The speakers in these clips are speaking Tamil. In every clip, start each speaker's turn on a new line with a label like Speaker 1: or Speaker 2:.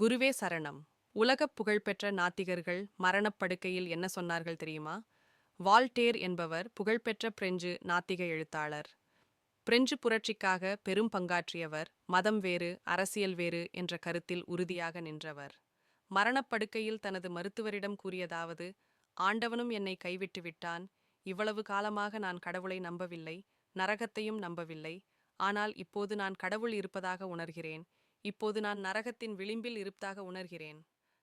Speaker 1: குருவே சரணம். உலகப் புகழ்பெற்ற நாத்திகர்கள் மரணப்படுக்கையில் என்ன சொன்னார்கள் தெரியுமா? வால்டேர் என்பவர் புகழ்பெற்ற பிரெஞ்சு நாத்திக எழுத்தாளர். பிரெஞ்சு புரட்சிக்காக பெரும் பங்காற்றியவர் மதம் வேறு அரசியல் வேறு என்ற கருத்தில் உறுதியாக நின்றவர். மரணப்படுக்கையில் தனது மருத்துவரிடம் கூறியதாவது ஆண்டவனும் என்னை கைவிட்டு விட்டான். இவ்வளவு காலமாக நான் கடவுளை நம்பவில்லை நரகத்தையும் நம்பவில்லை. ஆனால் இப்போது நான் கடவுள் இருப்பதாக உணர்கிறேன். இப்போது நான் நரகத்தின் விளிம்பில் இருப்பதாக உணர்கிறேன்.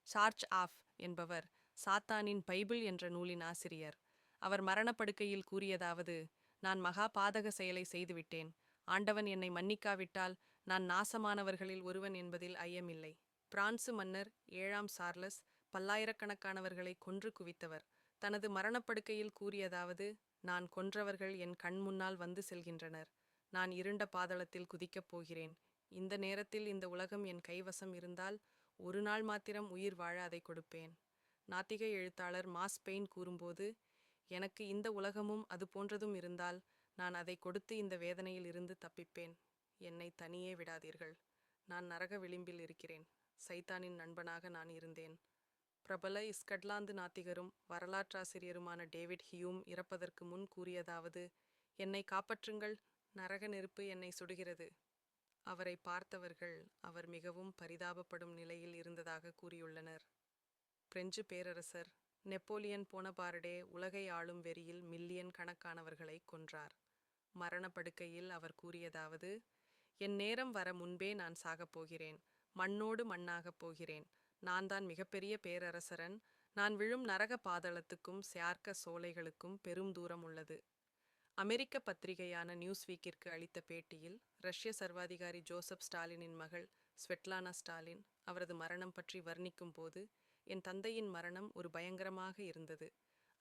Speaker 1: சார்ச் ஆஃப் என்பவர் சாத்தானின் பைபிள் என்ற நூலின் ஆசிரியர். அவர் மரணப்படுக்கையில் கூறியதாவது நான் மகா பாதக செயலை செய்துவிட்டேன். ஆண்டவன் என்னை மன்னிக்காவிட்டால் நான் நாசமானவர்களில் ஒருவன் என்பதில் ஐயமில்லை. பிரான்சு மன்னர் ஏழாம் சார்லஸ் பல்லாயிரக்கணக்கானவர்களை கொன்று குவித்தவர். தனது மரணப்படுக்கையில் கூறியதாவது நான் கொன்றவர்கள் என் கண் முன்னால் வந்து செல்கின்றனர். நான் இருண்ட பாதளத்தில் குதிக்கப் போகிறேன். இந்த நேரத்தில் இந்த உலகம் என் கைவசம் இருந்தால் ஒரு நாள் மாத்திரம் உயிர் வாழ அதை கொடுப்பேன். நாத்திக எழுத்தாளர் மாஸ் பெயின் கூறும்போது எனக்கு இந்த உலகமும் அது போன்றதும் இருந்தால் நான் அதை கொடுத்து இந்த வேதனையில் இருந்து தப்பிப்பேன். என்னை தனியே விடாதீர்கள். நான் நரக விளிம்பில் இருக்கிறேன். சைத்தானின் நண்பனாக நான் இருந்தேன். பிரபல ஸ்கட்லாந்து நாத்திகரும் வரலாற்றாசிரியருமான டேவிட் ஹியூம் இறப்பதற்கு முன் கூறியதாவது என்னை காப்பாற்றுங்கள். நரக நெருப்பு என்னை சுடுகிறது. அவரை பார்த்தவர்கள் அவர் மிகவும் பரிதாபப்படும் நிலையில் இருந்ததாக கூறியுள்ளனர். பிரெஞ்சு பேரரசர் நெப்போலியன் போனபார்டே உலகை ஆளும் வெறியில் மில்லியன் கணக்கானவர்களை கொன்றார். மரணப்படுக்கையில் அவர் கூறியதாவது என் நேரம் வர முன்பே நான் சாகப் போகிறேன். மண்ணோடு மண்ணாகப் போகிறேன். நான் தான் மிகப்பெரிய பேரரசரன். நான் விழும் நரக பாதளத்துக்கும் சியார்க்க சோலைகளுக்கும் பெரும் தூரம் உள்ளது. அமெரிக்க பத்திரிகையான நியூஸ்வீக்கிற்கு அளித்த பேட்டியில் ரஷ்ய சர்வாதிகாரி ஜோசப் ஸ்டாலினின் மகள் ஸ்வெட்லானா ஸ்டாலின் அவரது மரணம் பற்றி வர்ணிக்கும் போது என் தந்தையின் மரணம் ஒரு பயங்கரமாக இருந்தது.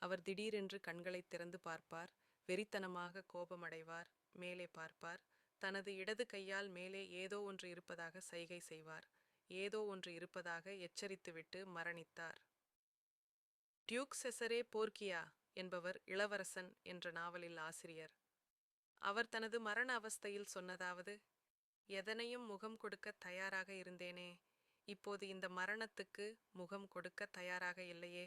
Speaker 1: அவர் திடீரென்று கண்களை திறந்து பார்ப்பார் வெறித்தனமாக கோபமடைவார் மேலே பார்ப்பார் தனது இடது கையால் மேலே ஏதோ ஒன்று இருப்பதாக சைகை செய்வார் ஏதோ ஒன்று இருப்பதாக எச்சரித்துவிட்டு மரணித்தார். Duke Cesare Borgia? என்பவர் இளவரசன் என்ற நாவலில் ஆசிரியர். அவர் தனது மரண அவஸ்தையில் சொன்னதாவது எதனையும் முகம் கொடுக்க தயாராக இருந்தேனே இப்போது இந்த மரணத்துக்கு முகம் கொடுக்க தயாராக இல்லையே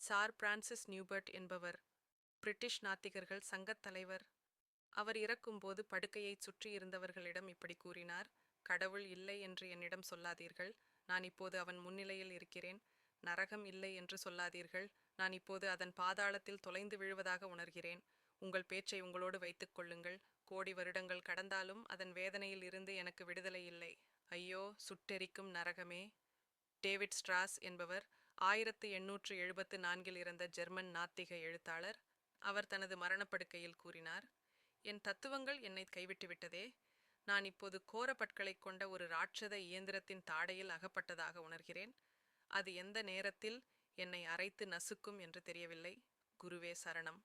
Speaker 1: சார் பிரான்சிஸ் நியூபர்ட் என்பவர் பிரிட்டிஷ் நாத்திகர்கள் சங்கத் தலைவர். அவர் இறக்கும்போது படுக்கையைச் சுற்றி இருந்தவர்களிடம் இப்படி கூறினார் கடவுள் இல்லை என்று என்னிடம் சொல்லாதீர்கள். நான் இப்போது அவன் முன்னிலையில் இருக்கிறேன். நரகம் இல்லை என்று சொல்லாதீர்கள். நான் இப்போது அதன் பாதாளத்தில் தொலைந்து விழுவதாக உணர்கிறேன். உங்கள் பேச்சை உங்களோடு வைத்துக் கொள்ளுங்கள். கோடி வருடங்கள் கடந்தாலும் அதன் வேதனையில் இருந்து எனக்கு விடுதலை இல்லை. ஐயோ சுட்டெரிக்கும் நரகமே. டேவிட் ஸ்ட்ராஸ் என்பவர் ஆயிரத்து எண்ணூற்று எழுபத்து நான்கில் இறந்த ஜெர்மன் நாத்திக எழுத்தாளர். அவர் தனது மரணப்படுக்கையில் கூறினார் என் தத்துவங்கள் என்னை கைவிட்டு விட்டதே நான் இப்போது கோரப்பட்களைக் கொண்ட ஒரு ராட்சத இயந்திரத்தின் தாடையில் அகப்பட்டதாக உணர்கிறேன். அது எந்த நேரத்தில் என்னை அரைத்து நசுக்கும் என்று தெரியவில்லை. குருவே சரணம்.